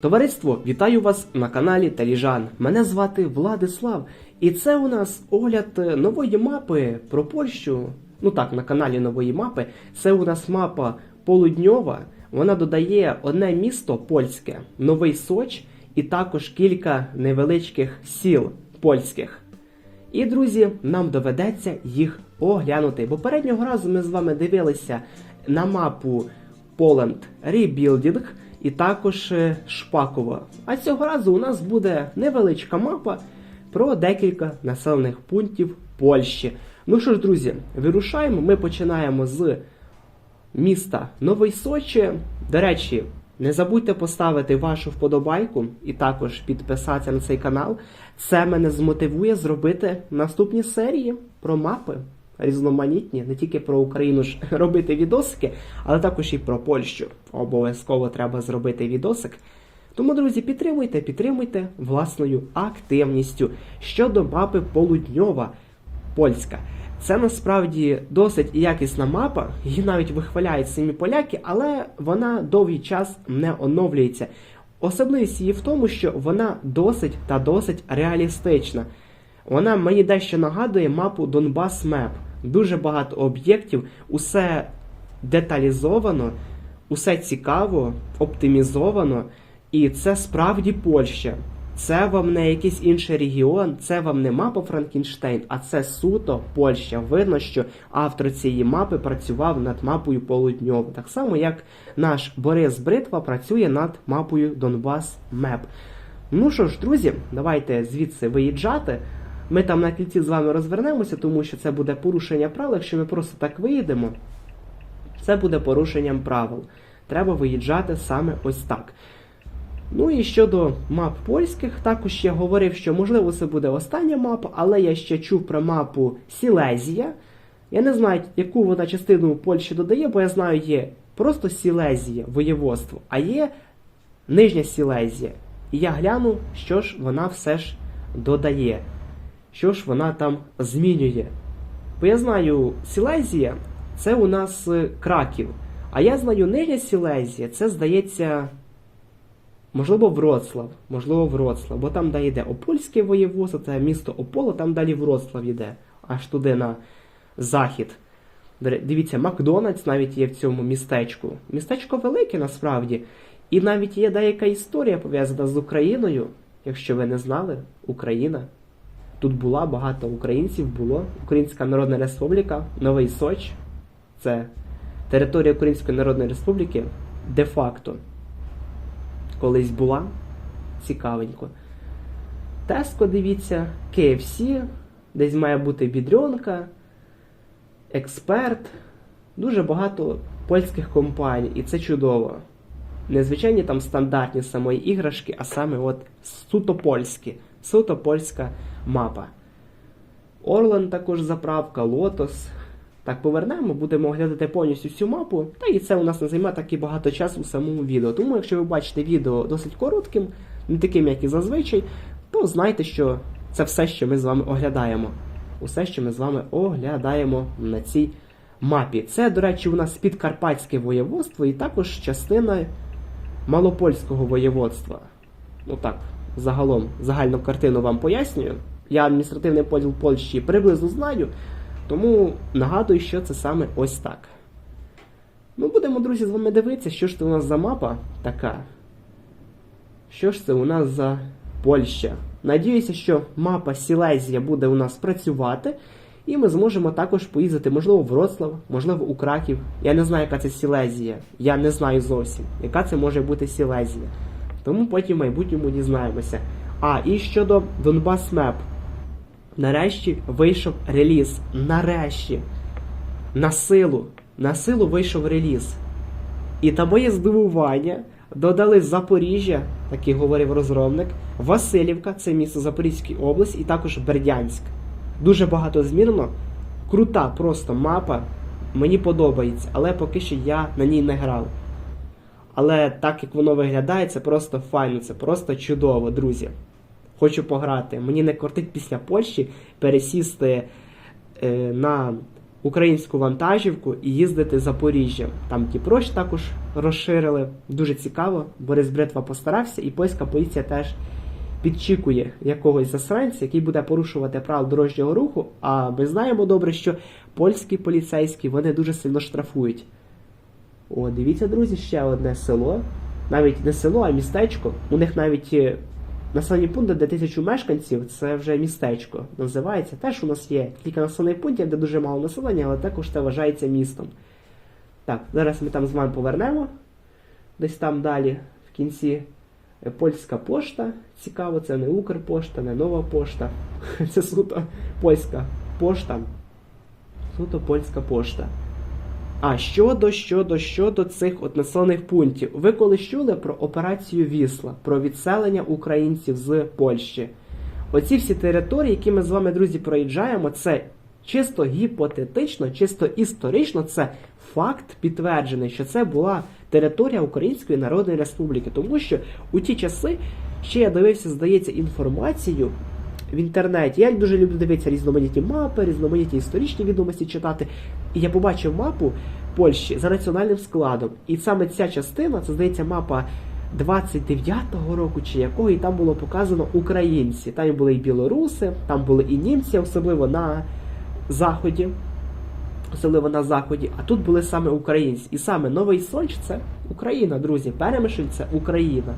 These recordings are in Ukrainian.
Товариство, вітаю вас на каналі Таліжан. Мене звати Владислав, і це у нас огляд е, нової мапи про Польщу. Ну так, на каналі нової мапи. Це у нас мапа полудньова. Вона додає одне місто польське, Новий Соч, і також кілька невеличких сіл польських. І, друзі, нам доведеться їх оглянути. Попереднього разу ми з вами дивилися на мапу Poland Rebuilding і також е, Шпакова. А цього разу у нас буде невеличка мапа про декілька населених пунктів Польщі. Ну що ж, друзі, вирушаємо. Ми починаємо з міста Новий Сочі. До речі, не забудьте поставити вашу вподобайку і також підписатися на цей канал. Це мене змотивує зробити наступні серії про мапи різноманітні, не тільки про Україну ж робити відосики, але також і про Польщу. Обов'язково треба зробити відосик. Тому, друзі, підтримуйте, підтримуйте власною активністю щодо мапи Полудньова Польська. Це насправді досить якісна мапа, її навіть вихваляють самі поляки, але вона довгий час не оновлюється. Особливість її в тому, що вона досить та досить реалістична. Вона мені дещо нагадує мапу Донбас Меп. Дуже багато об'єктів, усе деталізовано, усе цікаво, оптимізовано, і це справді Польща. Це вам не якийсь інший регіон, це вам не мапа Франкенштейн, а це суто Польща. Видно, що автор цієї мапи працював над мапою Полудньова. Так само, як наш Борис Бритва працює над мапою Донбас Меп. Ну що ж, друзі, давайте звідси виїжджати. Ми там на кільці з вами розвернемося, тому що це буде порушення правил. Якщо ми просто так виїдемо, це буде порушенням правил. Треба виїжджати саме ось так. Ну і щодо мап польських, також я говорив, що можливо це буде остання мапа, але я ще чув про мапу Сілезія. Я не знаю, яку вона частину Польщі додає, бо я знаю, є просто Сілезія, воєводство, а є Нижня Сілезія. І я гляну, що ж вона все ж додає, що ж вона там змінює. Бо я знаю, Сілезія це у нас е, Краків. А я знаю Нижня Сілезія, це здається. Можливо, Вроцлав, можливо, Вроцлав, бо там, де йде Опольське воєводство, це місто Ополо, там далі Вроцлав йде, аж туди на захід. Дивіться, Макдональдс навіть є в цьому містечку. Містечко велике насправді. І навіть є деяка історія пов'язана з Україною. Якщо ви не знали, Україна. Тут була багато українців, було. Українська Народна Республіка, Новий Соч. Це територія Української Народної Республіки де-факто колись була. Цікавенько. Теско, дивіться, KFC, десь має бути бідрьонка, експерт. Дуже багато польських компаній, і це чудово. Незвичайні там стандартні самої іграшки, а саме от суто польські, суто польська мапа. Орлен також заправка, Лотос. Так, повернемо, будемо оглядати повністю всю мапу. Та і це у нас не займе так і багато часу у самому відео. Тому, якщо ви бачите відео досить коротким, не таким, як і зазвичай, то знайте, що це все, що ми з вами оглядаємо. Усе, що ми з вами оглядаємо на цій мапі. Це, до речі, у нас підкарпатське воєводство і також частина малопольського воєводства. Ну так, загалом, загальну картину вам пояснюю. Я адміністративний поділ Польщі приблизно знаю. Тому нагадую, що це саме ось так. Ми будемо, друзі, з вами дивитися, що ж це у нас за мапа така. Що ж це у нас за Польща? Надіюся, що мапа Сілезія буде у нас працювати, і ми зможемо також поїздити, можливо, в Вроцлав, можливо, у Краків. Я не знаю, яка це Сілезія. Я не знаю зовсім, яка це може бути Сілезія. Тому потім в майбутньому дізнаємося. А, і щодо Донбас Меп. Нарешті вийшов реліз. Нарешті. На силу. На силу вийшов реліз. І та моє здивування додали Запоріжжя, так говорив розробник, Васильівка, це місто Запорізької області, і також Бердянськ. Дуже багато змінено. Крута просто мапа. Мені подобається, але поки що я на ній не грав. Але так як воно виглядає, це просто файно, це просто чудово, друзі. Хочу пограти. Мені не кортить після Польщі пересісти е, на українську вантажівку і їздити Запоріжжям. Там Дніпро ж також розширили. Дуже цікаво. Борис Бритва постарався, і польська поліція теж підчікує якогось засранця, який буде порушувати правила дорожнього руху. А ми знаємо добре, що польські поліцейські вони дуже сильно штрафують. О, дивіться, друзі, ще одне село. Навіть не село, а містечко. У них навіть населені пункти, де тисячу мешканців, це вже містечко називається. Теж у нас є кілька населених пунктів, де дуже мало населення, але також це вважається містом. Так, зараз ми там з вами повернемо. Десь там далі, в кінці е, польська пошта. Цікаво, це не Укрпошта, не нова пошта. Це суто польська пошта. Суто польська пошта. А щодо щодо щодо цих от населених пунктів, ви колись чули про операцію Вісла, про відселення українців з Польщі? Оці всі території, які ми з вами, друзі, проїжджаємо, це чисто гіпотетично, чисто історично, це факт підтверджений, що це була територія Української Народної Республіки. Тому що у ті часи ще я дивився, здається, інформацію в інтернеті. Я дуже люблю дивитися різноманітні мапи, різноманітні історичні відомості читати. І я побачив мапу Польщі за національним складом. І саме ця частина, це здається, мапа 29-го року чи якого, і там було показано українці. Там були і білоруси, там були і німці, особливо на заході. Особливо на заході, а тут були саме українці. І саме Новий Сольч це Україна, друзі. Перемишль це Україна.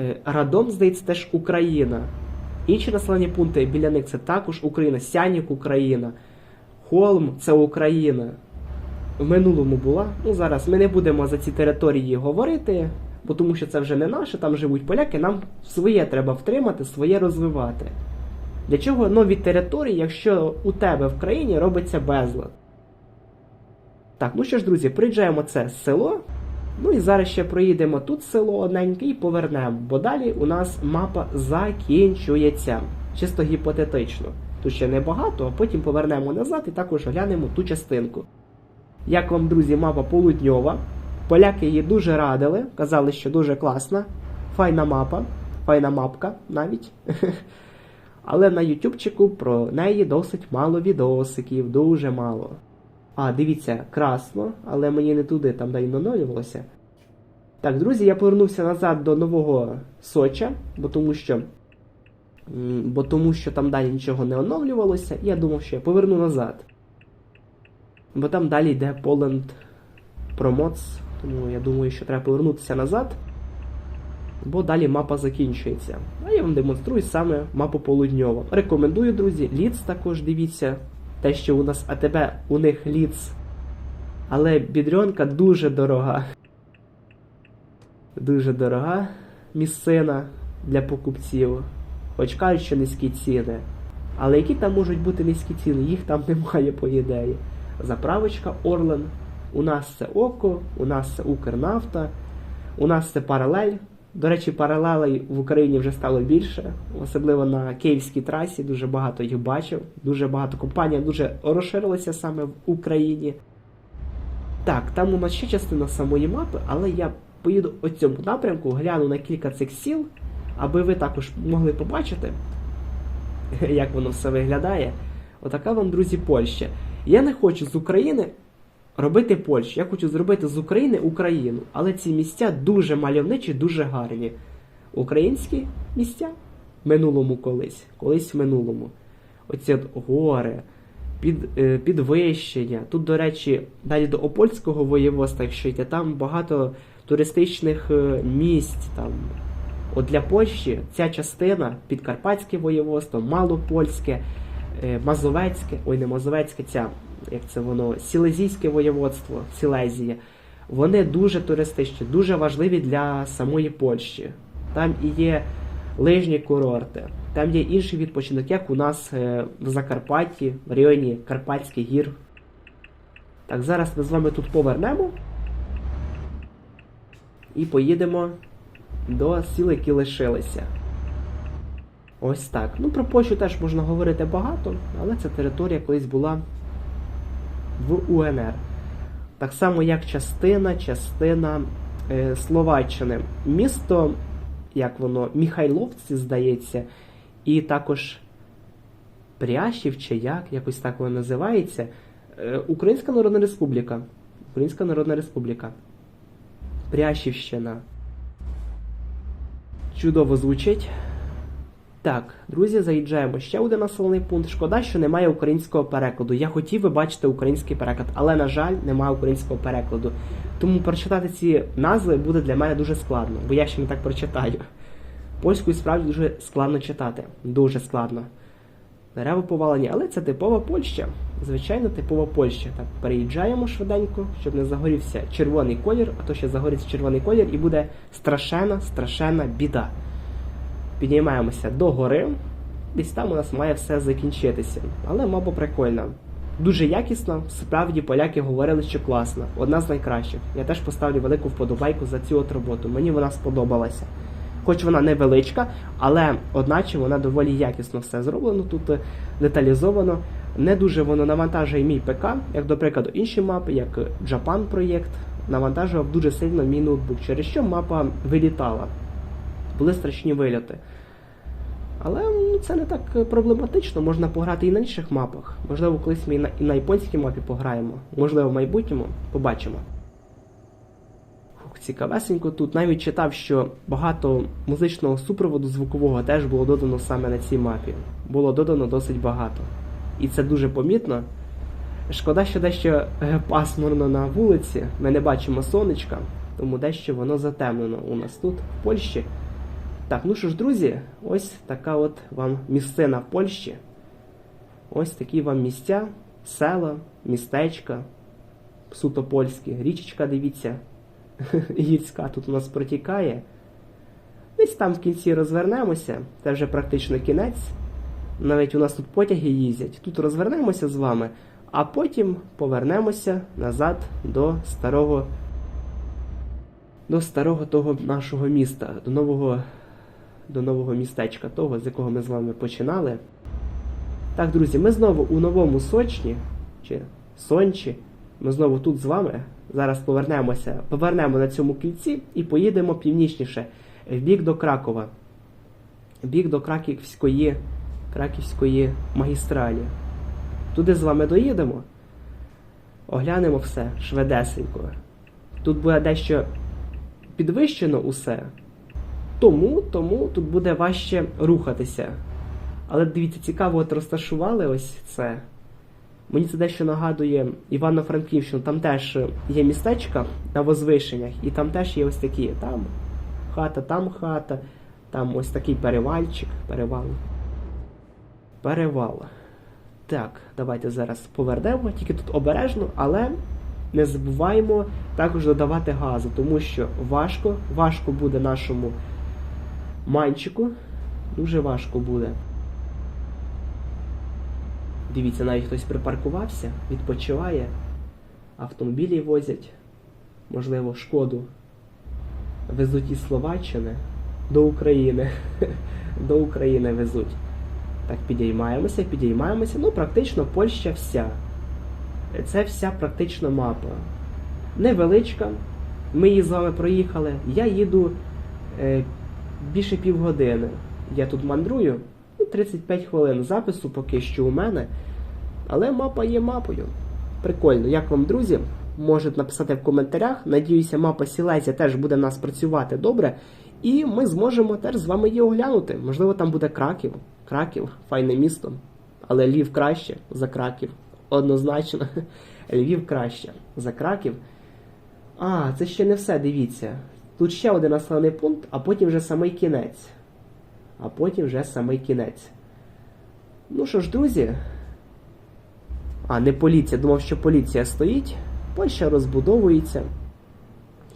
Е, Радом, здається, теж Україна. Інші населені пункти біля них це також Україна, Сянік Україна, Холм це Україна. В минулому була. Ну зараз ми не будемо за ці території говорити, бо тому що це вже не наше, там живуть поляки, нам своє треба втримати, своє розвивати. Для чого нові території, якщо у тебе в країні робиться безлад? Так, ну що ж, друзі, приїжджаємо це село. Ну і зараз ще проїдемо тут село одненьке і повернемо, бо далі у нас мапа закінчується. Чисто гіпотетично. Тут ще небагато, а потім повернемо назад і також глянемо ту частинку. Як вам, друзі, мапа полудньова. Поляки її дуже радили, казали, що дуже класна, файна мапа, файна мапка навіть. Але на ютубчику про неї досить мало відосиків, дуже мало. А, дивіться, красно, але мені не туди там де й нанолювалося. Так, друзі, я повернувся назад до нового Соча, бо тому що. Бо тому що там далі нічого не оновлювалося, і я думав, що я поверну назад. Бо там далі йде Poland Promotes, тому я думаю, що треба повернутися назад. Бо далі мапа закінчується. А я вам демонструю саме мапу полудньова. Рекомендую, друзі. Ліц також дивіться. Те, що у нас АТБ, у них ліц. Але бідрьонка дуже дорога. Дуже дорога місцина для покупців. Хоч кажуть, що низькі ціни. Але які там можуть бути низькі ціни? Їх там немає, по ідеї. Заправочка Орлен. У нас це Око, у нас це Укрнафта, у нас це паралель. До речі, паралелей в Україні вже стало більше, особливо на київській трасі. Дуже багато їх бачив. Дуже багато компаній дуже розширилися саме в Україні. Так, там у нас ще частина самої мапи, але я поїду у цьому напрямку, гляну на кілька цих сіл, аби ви також могли побачити, як воно все виглядає. Отака вам, друзі, Польща. Я не хочу з України робити Польщу. Я хочу зробити з України Україну. Але ці місця дуже мальовничі, дуже гарні. Українські місця в минулому колись, колись в минулому. Оці от гори, під, е, підвищення. Тут, до речі, далі до Опольського воєводства, якщо йти, там багато туристичних е, місць. Там. От для Польщі ця частина Підкарпатське воєводство, Малопольське, е, Мазовецьке, ой, не Мазовецьке, ця, як це воно, Сілезійське воєводство, Сілезія. Вони дуже туристичні, дуже важливі для самої Польщі. Там і є лижні курорти, там є інший відпочинок, як у нас е, в Закарпатті, в районі Карпатських гір. Так, зараз ми з вами тут повернемо і поїдемо до сіл, які лишилися. Ось так. Ну, про Польщу теж можна говорити багато, але ця територія колись була в УНР. Так само, як частина, частина е, Словаччини. Місто, як воно, Міхайловці, здається, і також Прящів чи як, якось так воно називається. Е, Українська Народна Республіка. Українська Народна Республіка. Прящівщина. Чудово звучить. Так, друзі, заїжджаємо ще один населений пункт. Шкода, що немає українського перекладу. Я хотів би бачити український переклад, але, на жаль, немає українського перекладу. Тому прочитати ці назви буде для мене дуже складно, бо я ще не так прочитаю. Польською справді дуже складно читати. Дуже складно. Дерева повалені, але це типова Польща. Звичайно, типова Польща. Так, переїжджаємо швиденько, щоб не загорівся червоний колір, а то ще загориться червоний колір і буде страшенна, страшенна біда. Підіймаємося до гори, десь там у нас має все закінчитися. Але мапа прикольна. Дуже якісна, справді поляки говорили, що класна. Одна з найкращих. Я теж поставлю велику вподобайку за цю от роботу. Мені вона сподобалася. Хоч вона невеличка, але одначе вона доволі якісно все зроблено. Тут е, деталізовано. Не дуже воно навантажує мій ПК, як, до прикладу, інші мапи, як Japan проєкт, навантажував дуже сильно мій ноутбук, через що мапа вилітала. Були страшні вильоти. Але це не так е, проблематично, можна пограти і на інших мапах. Можливо, колись ми і на, і на японській мапі пограємо. Можливо, в майбутньому побачимо. Фух, цікавесенько тут. Навіть читав, що багато музичного супроводу звукового теж було додано саме на цій мапі. Було додано досить багато. І це дуже помітно. Шкода, що дещо е, пасмурно на вулиці. Ми не бачимо сонечка, тому дещо воно затемнено у нас тут, в Польщі. Так, ну що ж, друзі, ось така от вам місцина в Польщі. Ось такі вам місця, села, містечка, суто польські. Річечка, дивіться, гірська тут у нас протікає. Десь там в кінці розвернемося, це вже практично кінець. Навіть у нас тут потяги їздять. Тут розвернемося з вами, а потім повернемося назад до старого до старого того нашого міста, до нового, до нового містечка, того, з якого ми з вами починали. Так, друзі, ми знову у новому Сочні чи Сончі. Ми знову тут з вами. Зараз повернемося, повернемо на цьому кільці і поїдемо північніше, в бік до Кракова, в бік до Краківської, Краківської магістралі. Туди з вами доїдемо, оглянемо все шведесенько. Тут буде дещо підвищено усе, тому, тому тут буде важче рухатися. Але дивіться, цікаво, от розташували ось це. Мені це дещо нагадує Івано-Франківщину. Там теж є містечка на возвишеннях, і там теж є ось такі. Там хата, там хата, там ось такий перевальчик, перевал. Перевал. Так, давайте зараз повернемо, тільки тут обережно, але не забуваємо також додавати газу, тому що важко, важко буде нашому манчику. Дуже важко буде. Дивіться, навіть хтось припаркувався, відпочиває, автомобілі возять, можливо, шкоду. Везуть із Словаччини до України. До України везуть. Так, підіймаємося, підіймаємося. Ну, практично Польща вся. Це вся практично мапа. Невеличка. Ми її з вами проїхали. Я їду е, більше півгодини. Я тут мандрую. Ну, 35 хвилин запису поки що у мене. Але мапа є мапою. Прикольно. Як вам, друзі? Можете написати в коментарях. Надіюся, мапа Сілезія теж буде нас працювати добре. І ми зможемо теж з вами її оглянути. Можливо, там буде Краків. Краків, файне місто. Але Львів краще за Краків. Однозначно. Львів краще за Краків. А, це ще не все, дивіться. Тут ще один населений пункт, а потім вже самий кінець. А потім вже самий кінець. Ну що ж, друзі. А, не поліція. Думав, що поліція стоїть. Польща розбудовується.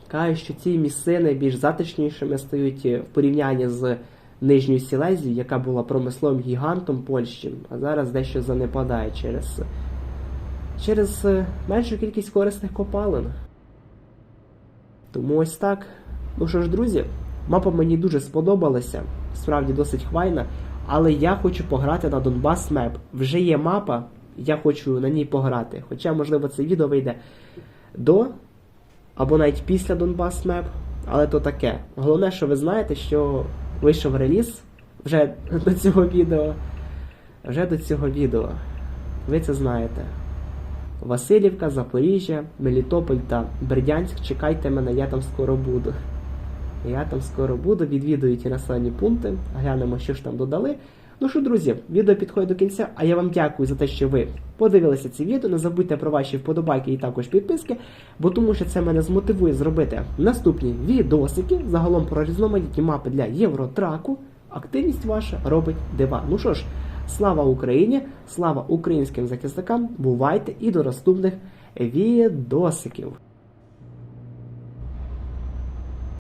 Каже, що ці місцини більш затишнішими стають в порівнянні з Нижньою Сілезією, яка була промисловим гігантом Польщі, а зараз дещо занепадає через, через е, меншу кількість корисних копалин. Тому ось так. Ну що ж, друзі, мапа мені дуже сподобалася, справді досить хвайна, але я хочу пограти на Donbass Map. Вже є мапа, я хочу на ній пограти. Хоча, можливо, це відео вийде до або навіть після Donbass Map, але то таке. Головне, що ви знаєте, що вийшов реліз вже до цього відео. вже до цього відео. Ви це знаєте. Васильівка, Запоріжжя, Мелітополь та Бердянськ. Чекайте мене, я там скоро буду. Я там скоро буду, відвідую ті населені пункти, глянемо, що ж там додали. Ну що, друзі, відео підходить до кінця, а я вам дякую за те, що ви подивилися це відео. Не забудьте про ваші вподобайки і також підписки, бо тому що це мене змотивує зробити наступні відосики, загалом про різноманітні мапи для Євротраку. Активність ваша робить дива. Ну що ж, слава Україні, слава українським захисникам, бувайте і до наступних відосиків.